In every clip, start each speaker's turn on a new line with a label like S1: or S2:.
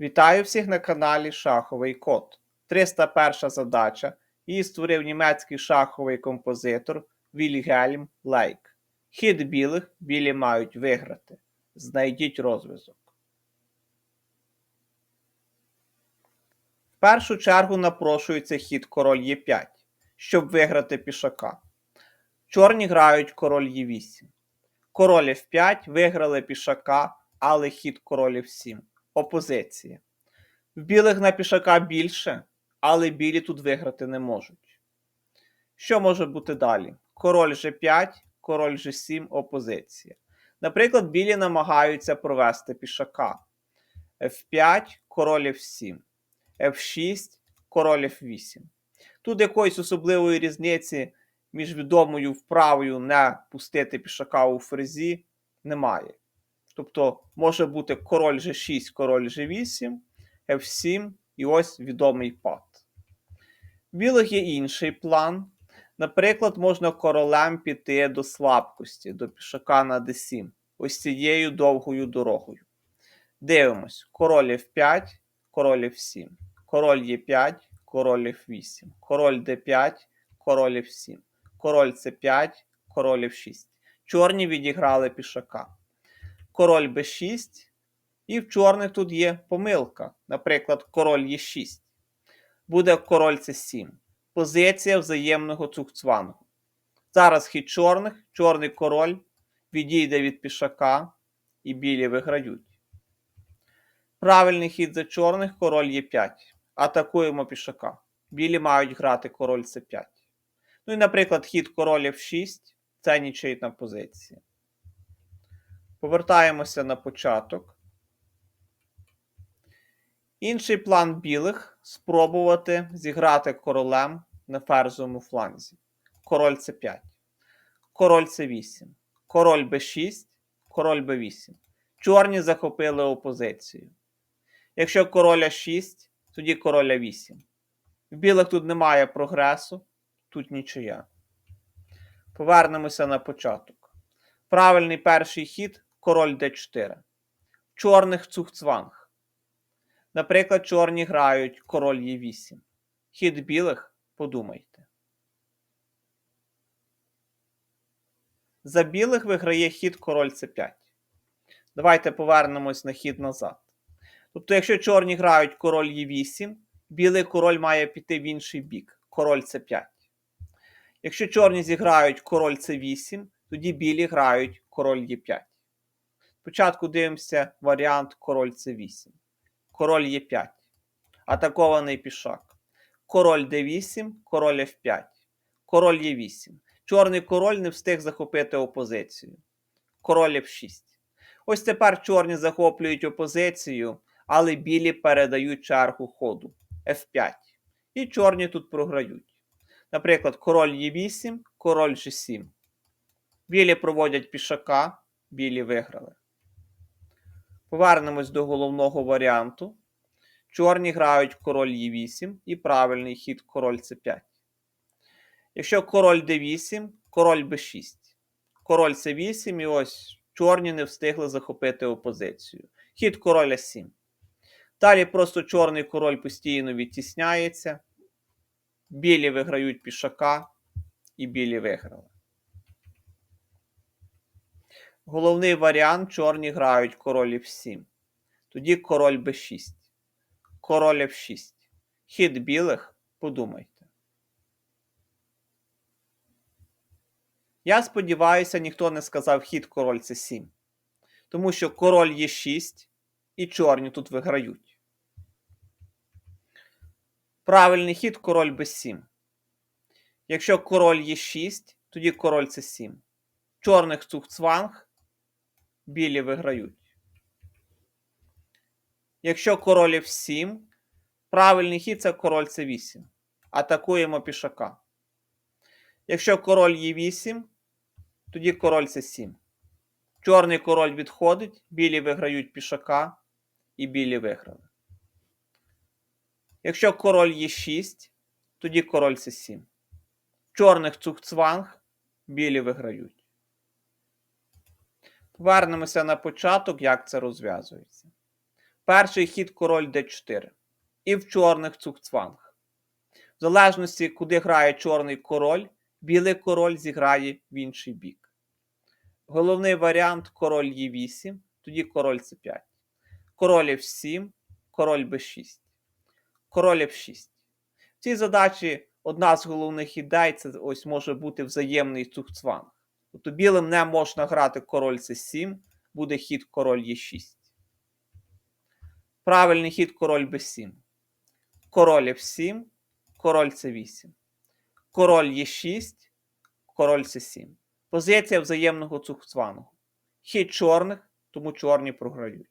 S1: Вітаю всіх на каналі Шаховий Код. 301 задача. Її створив німецький шаховий композитор Вільгельм Лейк. Хід білих білі мають виграти. Знайдіть розв'язок. В першу чергу напрошується хід король Е5, щоб виграти пішака. Чорні грають король Е8. Король F5 виграли пішака, але хід король F7. Опозиція. Білих на пішака більше, але білі тут виграти не можуть. Що може бути далі? Король G5, король G7, опозиція. Наприклад, білі намагаються провести пішака. F5, король F7, F6, король F8. Тут якоїсь особливої різниці між відомою вправою не пустити пішака у фрезі немає. Тобто може бути король G6, король G8, F7 і ось відомий пад. Білих є інший план. Наприклад, можна королем піти до слабкості, до пішака на d7, ось цією довгою дорогою. Дивимось: король F5, король F7, король Е5, король F8, король d5, король F7, король c5, король F6. Чорні відіграли пішака. Король b6. І в чорних тут є помилка. Наприклад, король Е6. Буде король С7. Позиція взаємного цукцвангу. Зараз хід чорних, чорний король відійде від пішака, і білі виграють. Правильний хід за чорних король Е5. Атакуємо пішака. Білі мають грати король С5. Ну і, наприклад, хід король F6 це нічийна позиція. Повертаємося на початок. Інший план білих спробувати зіграти королем на ферзовому фланзі. Король С5. Король С8. Король Б6, король Б8. Чорні захопили опозицію. Якщо король А6, тоді король А8. В білих тут немає прогресу, тут нічия. Повернемося на початок. Правильний перший хід король d4. Чорних цухцванг. Наприклад, чорні грають король Е8. Хід білих подумайте. За білих виграє хід король С5. Давайте повернемось на хід назад. Тобто, якщо чорні грають король Е8, білий король має піти в інший бік король С5. Якщо чорні зіграють король С8, тоді білі грають король Е5. Спочатку дивимося варіант король С8. Король Е5. Атакований пішак. Король Д8, король Ф5. Король Е8. Чорний король не встиг захопити опозицію. Король F6. Ось тепер чорні захоплюють опозицію, але білі передають чергу ходу F5. І чорні тут програють. Наприклад, король Е8, король G7. Білі проводять пішака, білі виграли. Повернемось до головного варіанту. Чорні грають король Е8 і правильний хід король С5. Якщо король d8, король b6. Король С8 і ось чорні не встигли захопити опозицію. Хід короля 7. Далі просто чорний король постійно відтісняється. Білі виграють пішака, і білі виграли. Головний варіант чорні грають король F7. Тоді король b6. Король F6. Хід білих подумайте. Я сподіваюся, ніхто не сказав хід король С7. Тому що король Е6 і чорні тут виграють. Правильний хід король Б7. Якщо король Е6, тоді король С7. Чорних цухцванг, білі виграють. Якщо король F7, правильний хід це король С8. Атакуємо пішака. Якщо король Е8, тоді король С7. Чорний король відходить, білі виграють пішака, і білі виграли. Якщо король Е6, тоді король С7. Чорних цухцванг, білі виграють. Повернемося на початок, як це розв'язується. Перший хід король d4. І в чорних цугцванг. В залежності, куди грає чорний король, білий король зіграє в інший бік. Головний варіант король Е8, тоді король С5. Король F7, король Б6. Король F6. В цій задачі одна з головних ідей це ось може бути взаємний цугцванг. Тобто білим не можна грати король С7, буде хід король Е6. Правильний хід король Б7. Король F7, король С8. Король Е6, король С7. Позиція взаємного цугцвангу. Хід чорних, тому чорні програють.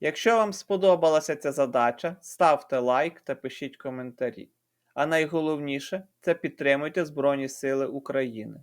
S1: Якщо вам сподобалася ця задача, ставте лайк та пишіть коментарі. А найголовніше це підтримуйте Збройні Сили України.